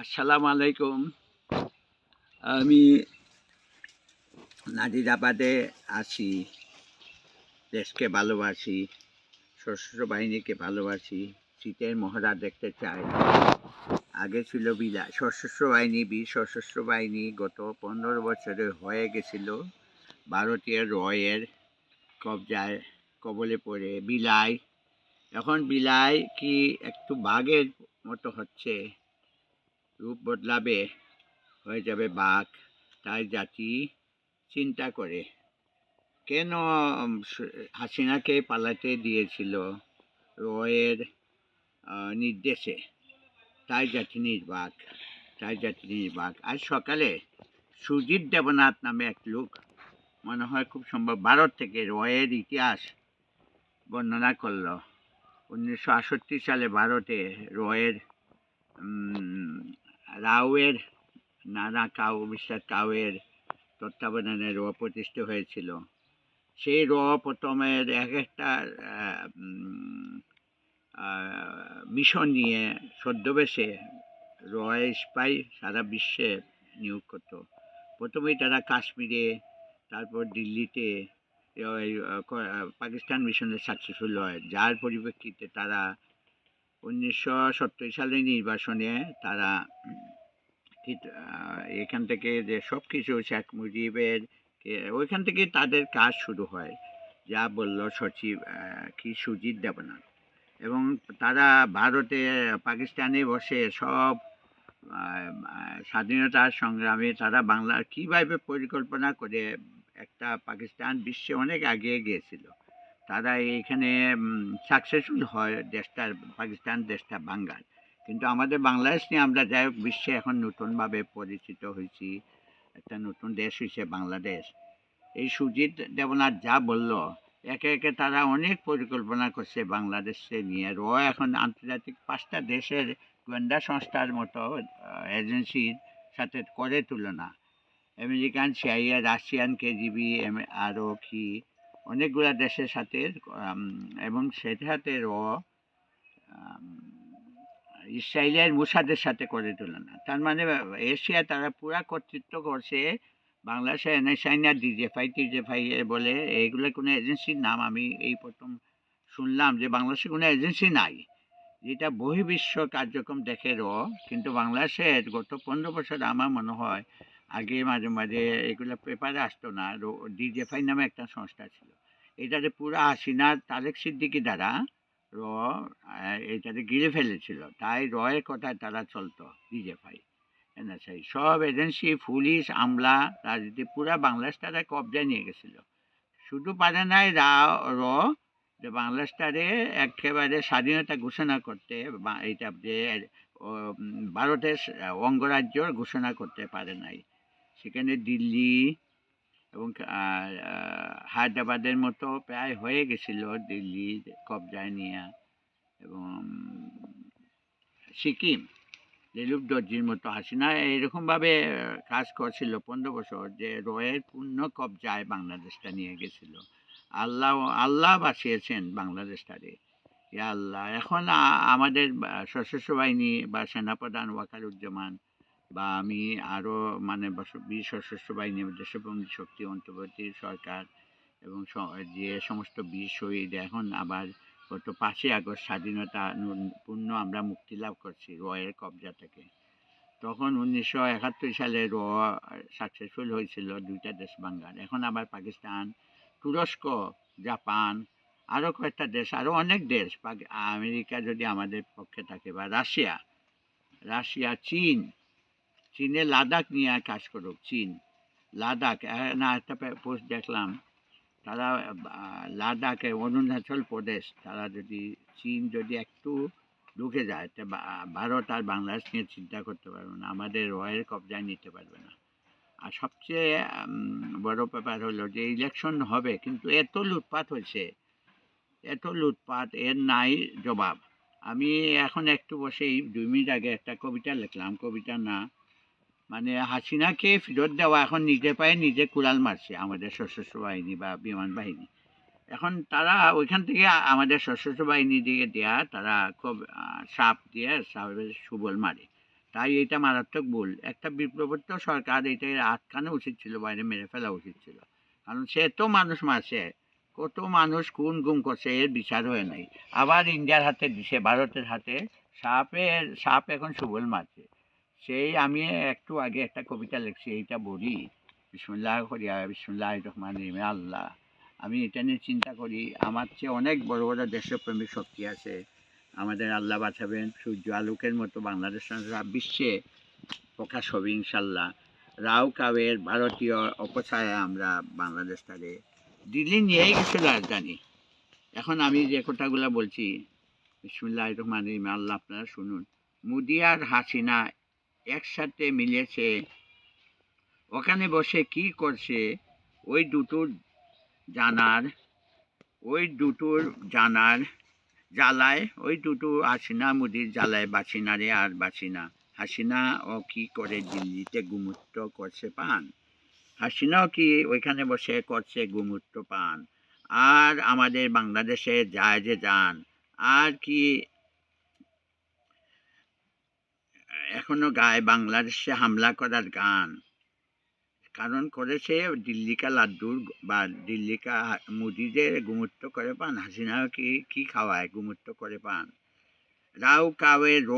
আসসালামু আলাইকুম। আমি নাজিরাবাদে আছি। দেশকে ভালোবাসি সশস্ত্র বাহিনীকে ভালোবাসি, শীতের মহড়া দেখতে চাই। আগে ছিল বিলা সশস্ত্র বাহিনী বীর সশস্ত্র বাহিনী গত পনেরো বছরে হয়ে গেছিল। ভারতীয় রয়ের কবজায় কবলে পড়ে বিলাই। এখন বিলাই কি একটু বাঘের মতো হচ্ছে? রূপ বদলাবে, হয়ে যাবে বাঘ। তাই জাতি চিন্তা করে। কেন হাসিনাকে পালাতে দিয়েছিল রয়ের নির্দেশে? তাই জাতি নির্বাক, তাই জাতি নির্বাক। আজ সকালে সুজিত দেবনাথ নামে এক লোক, মনে হয় খুব সম্ভব ভারত থেকে রয়ের ইতিহাস বর্ণনা করল। উনিশশো সালে ভারতে রয়ের রাওয়ের, নানা কাউ, মিস্টার কাউয়ের তত্ত্বাবধানে র প্রতিষ্ঠা হয়েছিল। সেই র প্রথমের এক একটা মিশন নিয়ে ছদ্মবেশে রয় স্পাই সারা বিশ্বে নিয়োগ করতো। প্রথমেই তারা কাশ্মীরে, তারপর দিল্লিতে পাকিস্তান মিশনে সাকসেসফুল হয়। যার পরিপ্রেক্ষিতে তারা উনিশশো সত্তর সালের নির্বাচনে তারা এখান থেকে যে সব কিছু শেখ মুজিবের ওইখান থেকে তাদের কাজ শুরু হয়। যা বলল সচিব কি সুজিত দেবনাথ। এবং তারা ভারতে, পাকিস্তানে বসে সব স্বাধীনতার সংগ্রামে তারা বাংলার কীভাবে পরিকল্পনা করে একটা পাকিস্তান বিশ্বে অনেক এগিয়ে গিয়েছিল। তারা এইখানে সাকসেসফুল হয় দেশটা, পাকিস্তান দেশটা, বাঙ্গাল। কিন্তু আমাদের বাংলাদেশ নিয়ে আমরা যাই হোক, বিশ্বে এখন নতুনভাবে পরিচিত হয়েছি। একটা নতুন দেশ হয়েছে বাংলাদেশ। এই সুজিত দেবনাথ যা বলল, একে একে তারা অনেক পরিকল্পনা করছে বাংলাদেশে নিয়ে। র এখন আন্তর্জাতিক পাঁচটা দেশের গোয়েন্দা সংস্থার মতো এজেন্সির সাথে করে তুলনা। আমেরিকান, সিআইএ, রাশিয়ান, কেজিবি আরও কি অনেকগুলা দেশের সাথে এবং সেটাতে র ইসরায়েলের মুসাদের সাথে করে তুলনা। তার মানে এশিয়া তারা পুরা কর্তৃত্ব করছে বাংলাদেশে এনএসআই না ডিজেফাই টিজেফাই বলে এইগুলো কোনো এজেন্সির নাম আমি এই প্রথম শুনলাম যে বাংলাদেশে কোনো এজেন্সি নাই। যেটা বহির্বিশ্ব কার্যক্রম দেখে র, কিন্তু বাংলাদেশের গত পনেরো বছর আমার মনে হয়, আগে মাঝে মাঝে এগুলো পেপারে আসতো না ডিজেফাই নামে একটা সংস্থা ছিল। এটাতে পুরো হাসিনা তারেক সিদ্দিকি দ্বারা র এটাতে গিলে ফেলেছিল। তাই রয়ের কথায় তারা চলতো ডিজেফাই এনএসআই সব এজেন্সি, পুলিশ, আমলা, রাজনীতি, পুরা বাংলাদেশ তারা কবজায় নিয়ে গেছিল। শুধু পারে নাই রা, র, যে বাংলাদেশটারে একেবারে স্বাধীনতা ঘোষণা করতে বা, এইটা যে ভারতের অঙ্গরাজ্য ঘোষণা করতে পারে নাই। সেখানে দিল্লি এবং হায়দ্রাবাদের মতো প্রায় হয়ে গেছিল দিল্লি কবজায় নিয়ে এবং সিকিম রেলুপ দর্জির মতো হাসিনা এরকমভাবে কাজ করছিল পনেরো বছর যে রয়ের পূর্ণ কবজায় বাংলাদেশটা নিয়ে গেছিল। আল্লাহ আল্লাহ বাঁচিয়েছেন বাংলাদেশটারে। ইয়া আল্লাহ, এখন আমাদের সশস্ত্র বাহিনী বা সেনাপ্রধান ওয়াকারুজ্জামান বা আমি আরও মানে বীর সশস্ত্র বাহিনী দেশবন্ধু শক্তি, অন্তর্বর্তী সরকার এবং যে সমস্ত বীর শহীদ এখন আবার গত পাঁচই আগস্ট স্বাধীনতা পূর্ণ আমরা মুক্তি লাভ করছি রয়ের কবজা থেকে। তখন উনিশশো একাত্তর সালে র সাকসেসফুল হয়েছিল দুইটা দেশ বাঙ্গাল এখন আবার পাকিস্তান, তুরস্ক, জাপান আরও কয়েকটা দেশ আরও অনেক দেশ আমেরিকা যদি আমাদের পক্ষে থাকে বা রাশিয়া রাশিয়া, চীন চীনে লাদাখ নিয়ে কাজ করুক চীন। লাদাখ না একটা পোস্ট দেখলাম। তারা লাদাখে অরুণাচল প্রদেশ, তারা যদি চীন যদি একটু ঢুকে যায়, তা ভারত আর বাংলাদেশ নিয়ে চিন্তা করতে পারবে না। আমাদের রয়ের কবজায় নিতে পারবে না। আর সবচেয়ে বড় ব্যাপার হলো যে ইলেকশন হবে, কিন্তু এত লুটপাট হয়েছে, এত লুটপাট, এর নাই জবাব। আমি এখন একটু বসেই, দুই মিনিট আগে একটা কবিতা লিখলাম। কবিতা না মানে হাসিনাকে ফেরত দেওয়া এখন নিজে পায়ে নিজে কুড়াল মারছে আমাদের সশস্ত্র বাহিনী বা বিমান বাহিনী। এখন তারা ওইখান থেকে আমাদের সশস্ত্র বাহিনী দিকে দেয়া, তারা খুব সাপ দিয়ে সাপের সুবল মারে। তাই এটা মারাত্মক ভুল। একটা বিপ্লবোত্তর সরকার এটা আটকানো উচিত ছিল, বাইরে মেরে ফেলা উচিত ছিল। কারণ সে তো মানুষ মারছে, কত মানুষ খুন গুম করছে, এর বিচার হয়ে নাই। আবার ইন্ডিয়ার হাতে দিছে, ভারতের হাতে সাপের, সাপ এখন সুবল মারছে। সেই আমি একটু আগে একটা কবিতা লিখছি, এইটা বলি। বিসমুল্লাহ করিয়া বিসমুল্লাহ রহমান রহিমে আল্লাহ। আমি এটা নিয়ে চিন্তা করি, আমার চেয়ে অনেক বড় বড় দেশপ্রেমিক শক্তি আছে। আমাদের আল্লাহ বাঁচাবেন সূর্য আলোকের মতো বাংলাদেশ বিশ্বে প্রকাশ হবে ইনশাল্লাহ। রাও কাবের ভারতীয় অপছায়া আমরা বাংলাদেশ তারে। দিল্লি নিয়েই গেছে রাজধানী। এখন আমি যে কথাগুলো বলছি, বিসমুল্লাহ রহমান রহিম, আল্লাহ আপনারা শুনুন। মুদি আর হাসিনা একসাথে মিলেছে। ওখানে বসে কি করছে? ওই দুটোর জানার, ওই দুটোর জানার জ্বালায়, ওই দুটো হাসিনা মুদির জ্বালায়, বাসিনা রে আর বাসিনা। হাসিনা ও কি করে দিল্লিতে গুমুত্র করছে পান? হাসিনাও কি ওইখানে বসে করছে গুমুত্র পান? আর আমাদের বাংলাদেশে যায় যে যান, আর কি এখনও গায় বাংলাদেশে হামলা করার গান। কারণ করেছে দিল্লিকা লাড্ডুর বা দিল্লিকা মুদিদের গুমুত্র করে পান। হাসিনাও কি কি খাওয়ায় গুমুত্র করে পান? রাও কাওয়ে র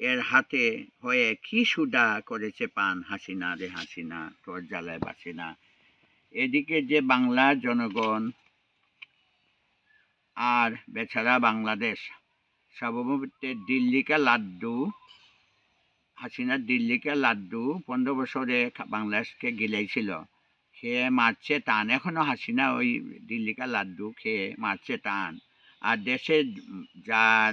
এর হাতে হয়ে কি সুদা করেছে পান হাসিনা রে হাসিনা, তোর জ্বালায় বাসিনা এদিকে যে বাংলার জনগণ আর বেচারা বাংলাদেশ সর্বভৌমত্বের দিল্লিকা লাড্ডু হাসিনার দিল্লিকে লাড্ডু পনেরো বছরে বাংলাদেশকে গিলেছিল খেয়ে মারছে টান। এখনও হাসিনা ওই দিল্লিকা লাড্ডু খেয়ে মারছে টান। আর দেশের যার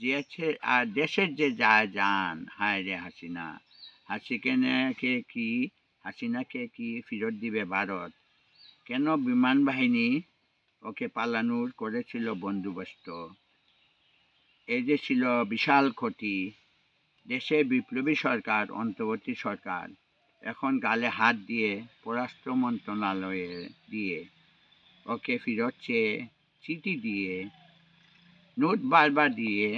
যেছে আর দেশের যে যা যান হায় রে হাসিনা। হাসিকেনে কে কি, হাসিনাকে কি ফিরত দিবে ভারত? কেন বিমান বাহিনী ওকে পালানোর করেছিল বন্দোবস্ত? এই যে ছিল বিশাল ক্ষতি। দেশে বিপ্লবী সরকার, অন্তর্বর্তী সরকার, এখন গালে হাত দিয়ে পররাষ্ট্র মন্ত্রণালয়ে দিয়ে ওকে ফেরত চেয়ে চিঠি দিয়ে, নোট বারবার দিয়ে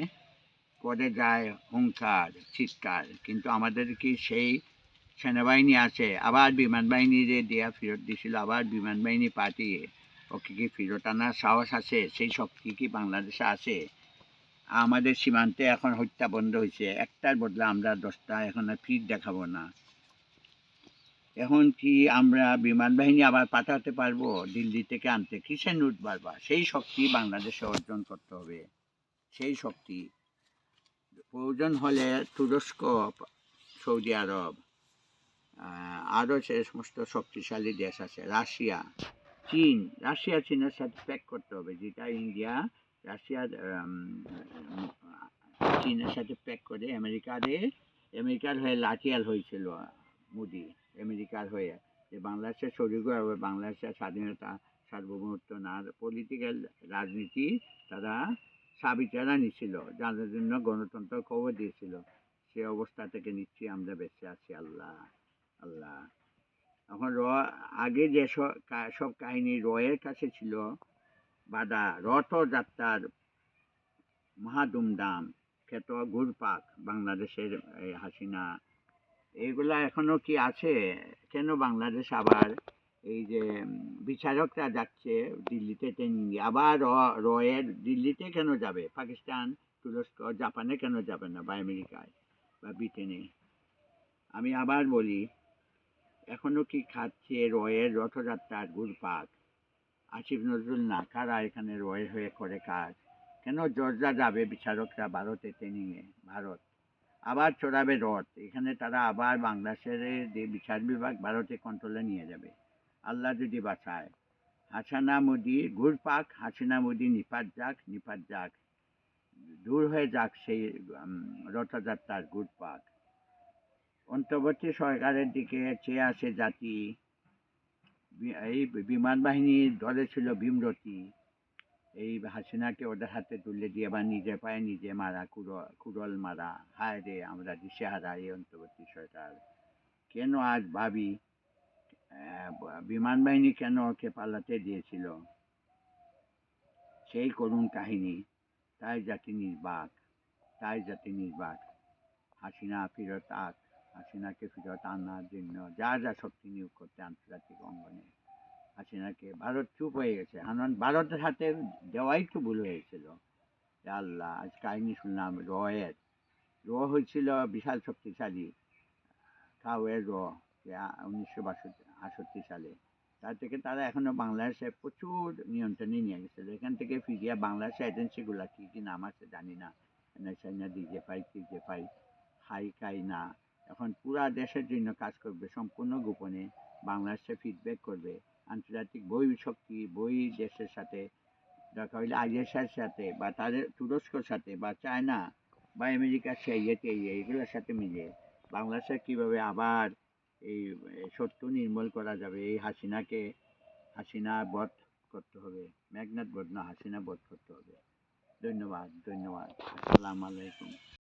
করে যায় হুঙ্কার চিৎকার। কিন্তু আমাদের কি সেই সেনাবাহিনী আছে? আবার বিমান বাহিনীরে দেয়া ফেরত দিছিল, আবার বিমান বাহিনী পাঠিয়ে ওকে কি ফেরত আনার সাহস আছে? সেই শক্তি কি বাংলাদেশে আছে? আমাদের সীমান্তে এখন হত্যা বন্ধ হয়েছে। একটার বদলে আমরা দশটা এখন আর ফির দেখাবো না। এখন কি আমরা বিমান বাহিনী আবার পাঠাতে পারব? দিল্লি থেকে আনতে কিসের নোট বারবার? সেই শক্তি বাংলাদেশে অর্জন করতে হবে। সেই শক্তি। প্রয়োজন হলে তুরস্ক, সৌদি আরব আরও সে সমস্ত শক্তিশালী দেশ আছে। রাশিয়া, চীন। রাশিয়া, চীনের সাথে প্যাক করতে হবে। যেটা ইন্ডিয়া রাশিয়ার চীনের সাথে প্যাক করে আমেরিকারে আমেরিকার হয়ে লাঠিয়াল হয়েছিল মোদি, আমেরিকার হয়ে। যে বাংলাদেশের শরীর হবে বাংলাদেশের স্বাধীনতা, সার্বভৌমত্ব না পলিটিক্যাল রাজনীতি তারা সাবিচারা নিছিল, যাদের জন্য গণতন্ত্র খবর দিয়েছিল। সে অবস্থা থেকে নিচ্ছি আমরা বেঁচে আছি, আল্লাহ আল্লাহ। এখন র, আগে যে সব কাহিনী রয়ের কাছে ছিল বাধা রথযাত্রার মহাদুমদাম খ্যাত ঘুরপাক, বাংলাদেশের এই হাসিনা। এইগুলা এখনও কি আছে? কেন বাংলাদেশ আবার এই যে বিচারকরা যাচ্ছে দিল্লিতে ট্রেনিং আবার রয়ের দিল্লিতে কেন যাবে? পাকিস্তান, তুরস্ক, জাপানে কেন যাবে না বা আমেরিকায় বা ব্রিটেনে? আমি আবার বলি, এখনও কি খাচ্ছে রয়ের রথযাত্রার ঘুরপাক? আসিফ নজরুল না কারা এখানে রয়ে হয়ে করে কাজ। কেন জর্জা যাবে বিচারকরা ভারতে ট্রেনিংয়ে ভারত। আবার চড়াবে রথ। এখানে তারা আবার বাংলাদেশের বিচার বিভাগ ভারতে কন্ট্রোলে নিয়ে যাবে। আল্লাহ যদি বাঁচায়। হাসানা মোদি ঘুরপাক, হাসিনা মোদি নিপাত যাক নিপাত যাক। দূর হয়ে যাক সেই রথযাত্রার ঘুরপাক। অন্তর্বর্তী সরকারের দিকে চেয়ে আসে জাতি। এই বিমান বাহিনী দলে ছিল ভীমরতি। এই হাসিনাকে ওদের হাতে তুলে দিয়ে আবার নিজের পায়ে নিজে মারা কুড়ল মারা। হায় রে, আমরা দিশেহারা এই অন্তর্বর্তী সরকার। কেন আজ ভাবি বিমান বাহিনী কেন ওকে পালাতে দিয়েছিল? সেই করুণ কাহিনী। তাই জাতি নির্বাক, তাই জাতি নির্বাক। হাসিনা ফিরত আক। হাসিনাকে ফিরত আনার জন্য যা যা শক্তি নিয়োগ করতে আন্তর্জাতিক অঙ্গনে হাসিনাকে ভারত চুপ হয়ে গেছে কারণ ভারতের হাতে দেওয়াই তো ভুল হয়েছিল আল্লাহ আজ কাহিনী শুনলাম রয়ের র হয়েছিল বিশাল শক্তিশালী কাউয়ের র উনিশশো বাষট্টি আষট্টি সালে তার থেকে তারা এখনও বাংলাদেশে প্রচুর নিয়ন্ত্রণে নিয়ে গেছিল এখান থেকে ফিরিয়া বাংলাদেশের এজেন্সিগুলো কী কী নাম আছে জানি না এনএসআই না ডিজেফাই টিজেফাই হাই কাই না এখন পুরা দেশের জন্য কাজ করবে, সম্পূর্ণ গোপনে বাংলাদেশে ফিডব্যাক করবে, আন্তর্জাতিক বই শক্তি বই দেশের সাথে দরকার হলে আইএসআর সাথে বা তাদের তুরস্কর সাথে বা চায়না বা আমেরিকার সেই টেইয়ে এগুলোর সাথে মিলে বাংলাদেশে কীভাবে আবার এই শত্রু নির্মূল করা যাবে, এই হাসিনাকে, হাসিনা বধ করতে হবে মেঘনাথ বধ না, হাসিনা বধ করতে হবে। ধন্যবাদ ধন্যবাদ। আসসালামু আলাইকুম।